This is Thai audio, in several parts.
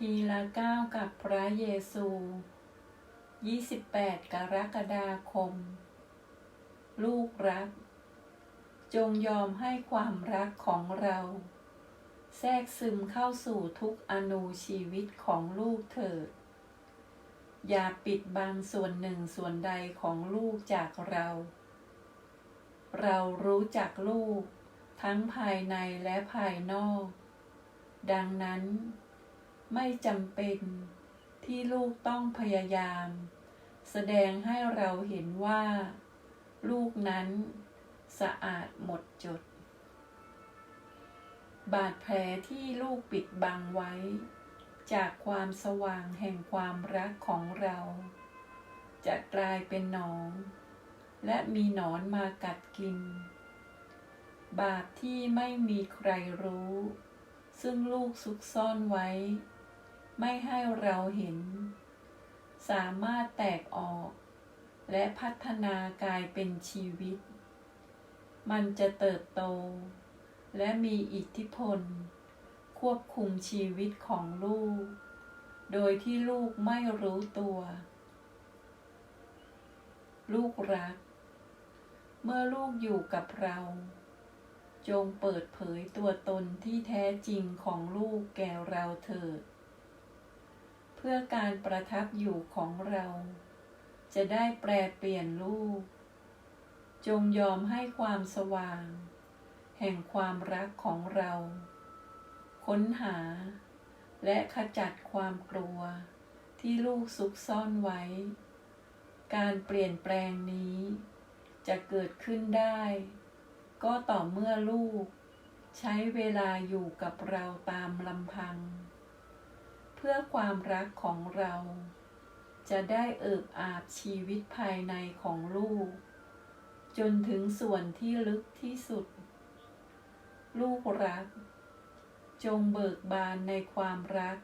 ทีละก้าวกับพระเยซู 28 กรกฎาคม ลูกรัก จงยอมให้ความรักของเรา แทรกซึมเข้าสู่ทุกอนูชีวิตของลูกเถิด อย่าปิดบังส่วนหนึ่งส่วนใดของลูกจากเรา เรารู้จักลูกทั้งภายในและภายนอก ดังนั้น ไม่จำเป็นที่ลูกต้องพยายาม แสดงให้เราเห็นว่า ลูกนั้นสะอาดหมดจด บาดแผลที่ลูกปิดบังไว้ จากความสว่างแห่งความรักของเรา จะกลายเป็นหนอง และมีหนอนมากัดกิน บาปที่ไม่มีใครรู้ ซึ่งลูกซุกซ่อนไว้ ไม่ให้เราเห็น สามารถแตกออก และพัฒนากลายเป็นชีวิต มันจะเติบโต และมีอิทธิพล ควบคุมชีวิตของลูก โดยที่ลูกไม่รู้ตัว ลูกรัก เมื่อลูกอยู่กับเรา จงเปิดเผยตัวตนที่แท้จริงของลูกแก่เราเถิด พื่อการประทับอยู่ของเรา จะได้แปลเปลี่ยนลูก จงยอมให้ความสว่าง แห่งความรักของเรา ค้นหา และขจัดความกลัวที่ลูกซุกซ่อนไว้ การเปลี่ยนแปลงนี้ จะเกิดขึ้นได้ ก็ต่อเมื่อลูก ใช้เวลาอยู่กับเราตามลำพัง พื่อความรักของเรา จะได้เอิบอาบชีวิตภายในของลูก จนถึงส่วนที่ลึกที่สุด ลูกรัก จงเบิกบานในความรัก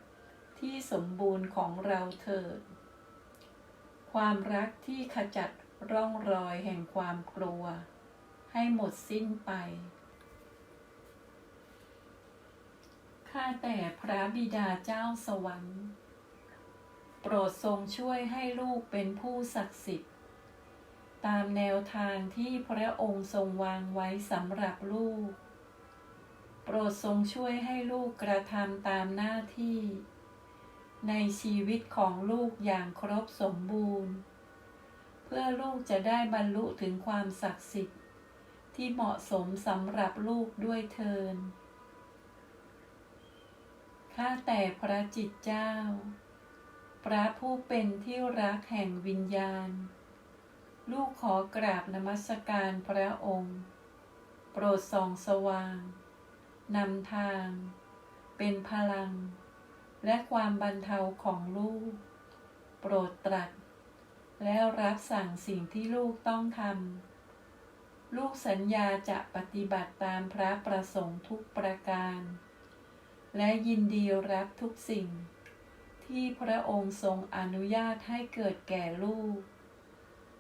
ที่สมบูรณ์ของเราเถิด ความรักที่ขจัดร่องรอยแห่งความกลัว ให้หมดสิ้นไป ข้าแต่พระบิดาเจ้าสวรรค์ โปรดทรงช่วยให้ลูกเป็นผู้ศักดิ์สิทธิ์ ตามแนวทางที่พระองค์ทรงวางไว้สำหรับลูก โปรดทรงช่วยให้ลูกกระทำตามหน้าที่ ในชีวิตของลูกอย่างครบสมบูรณ์ เพื่อลูกจะได้บรรลุถึงความศักดิ์สิทธิ์ ที่เหมาะสมสำหรับลูกด้วยเทิน แต่พระจิตเจ้า พระผู้เป็นที่รักแห่งวิญญาณ ลูกขอกราบนมัสการพระองค์ โปรดส่องสว่าง นำทาง เป็นพลัง และความบรรเทาของลูก โปรดตรัส และรับสั่งสิ่งที่ลูกต้องทำ ลูกสัญญาจะปฏิบัติตามพระประสงค์ทุกประการ และยินดีรับทุกสิ่ง ที่พระองค์ทรงอนุญาตให้เกิดแก่ลูก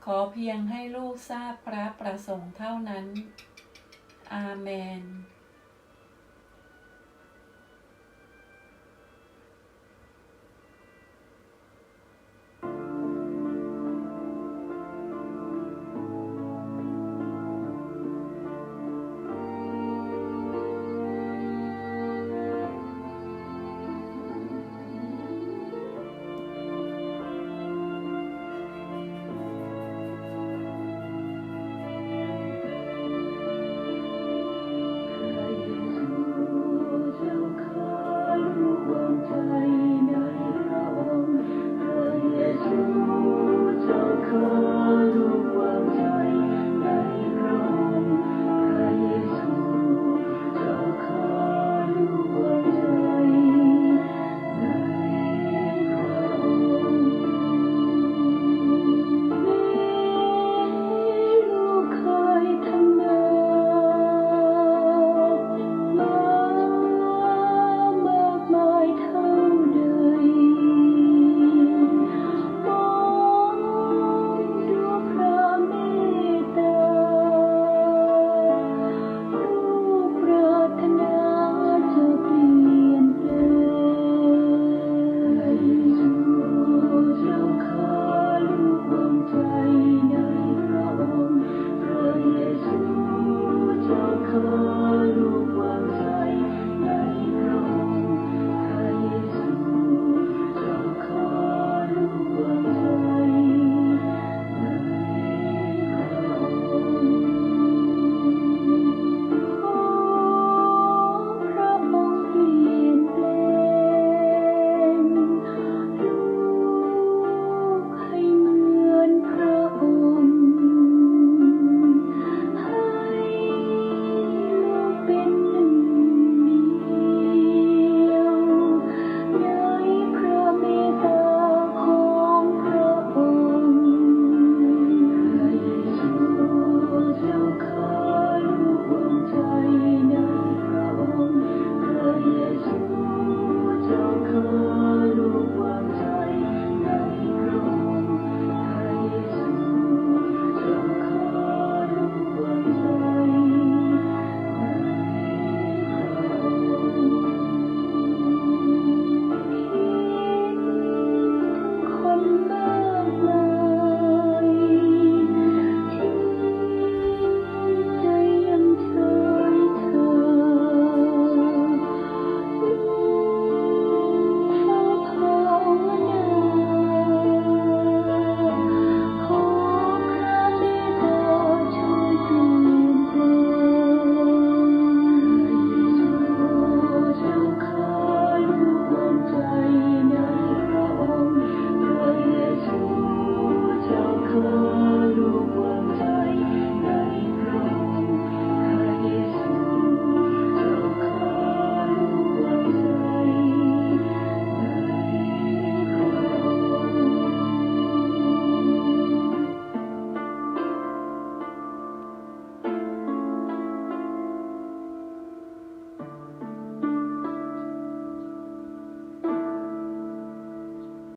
ขอเพียงให้ลูกทราบพระประสงค์เท่านั้น อาเมน